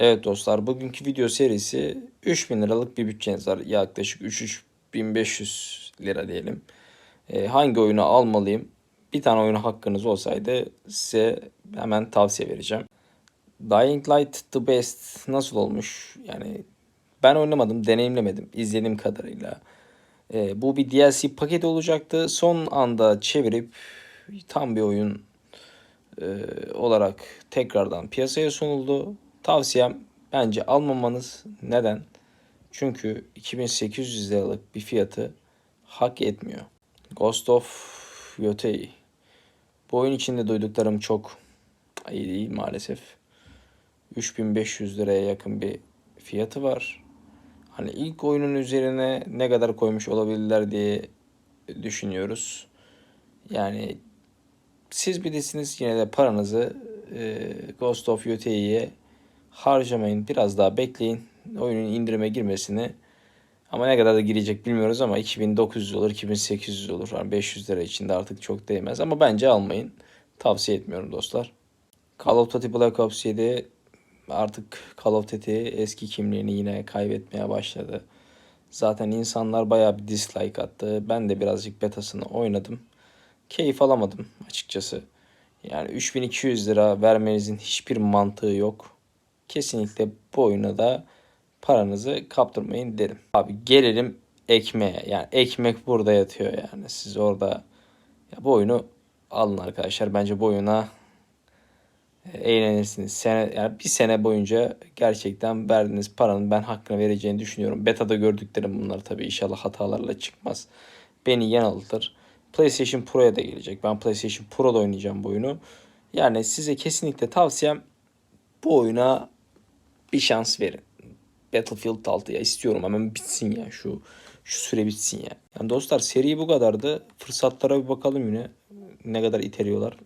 Evet dostlar bugünkü video serisi 3000 liralık bir bütçeniz var. Yaklaşık 3500 lira diyelim. Ee, hangi oyunu almalıyım? Bir tane oyuna hakkınız olsaydı size hemen tavsiye vereceğim. Dying Light The Best nasıl olmuş? Yani ben oynamadım, deneyimlemedim izlediğim kadarıyla. Ee, bu bir DLC paket olacaktı. Son anda çevirip tam bir oyun e, olarak tekrardan piyasaya sunuldu. Tavsiyem bence almamanız. Neden? Çünkü 2800 liralık bir fiyatı hak etmiyor. Ghost of Yotei. Bu oyun içinde duyduklarım çok iyi değil maalesef. 3500 liraya yakın bir fiyatı var. Hani ilk oyunun üzerine ne kadar koymuş olabilirler diye düşünüyoruz. Yani siz bilirsiniz yine de paranızı e, Ghost of Yotei'ye harcamayın. Biraz daha bekleyin. Oyunun indirime girmesini ama ne kadar da girecek bilmiyoruz ama 2900 olur, 2800 olur. Yani 500 lira içinde artık çok değmez. Ama bence almayın. Tavsiye etmiyorum dostlar. Call of Duty Black Ops 7 artık Call of Duty eski kimliğini yine kaybetmeye başladı. Zaten insanlar bayağı bir dislike attı. Ben de birazcık betasını oynadım. Keyif alamadım açıkçası. Yani 3200 lira vermenizin hiçbir mantığı yok. Kesinlikle bu oyuna da paranızı kaptırmayın derim. Abi gelelim ekmeğe. Yani ekmek burada yatıyor yani. Siz orada ya bu oyunu alın arkadaşlar. Bence bu oyuna e, eğlenirsiniz. Sene, yani bir sene boyunca gerçekten verdiğiniz paranın ben hakkını vereceğini düşünüyorum. Beta'da gördüklerim bunlar tabii inşallah hatalarla çıkmaz. Beni yanıltır. PlayStation Pro'ya da gelecek. Ben PlayStation Pro'da oynayacağım bu oyunu. Yani size kesinlikle tavsiyem bu oyuna bir şans verin. Battlefield 6'ya istiyorum hemen bitsin ya şu şu süre bitsin ya. Yani dostlar seri bu kadardı. Fırsatlara bir bakalım yine. Ne kadar iteliyorlar.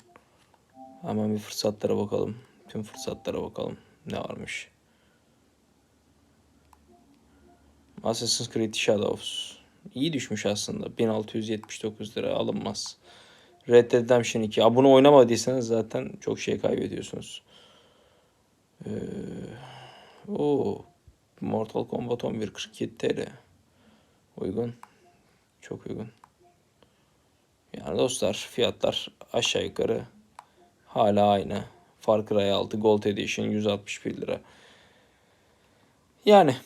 Hemen bir fırsatlara bakalım. Tüm fırsatlara bakalım. Ne varmış. Assassin's Creed Shadows. İyi düşmüş aslında. 1679 lira alınmaz. Red Dead Redemption 2. Ya bunu oynamadıysanız zaten çok şey kaybediyorsunuz. Ee, o Mortal Kombat 11 47 TL. Uygun. Çok uygun. Yani dostlar fiyatlar aşağı yukarı hala aynı. Far Cry 6 Gold Edition 161 lira. Yani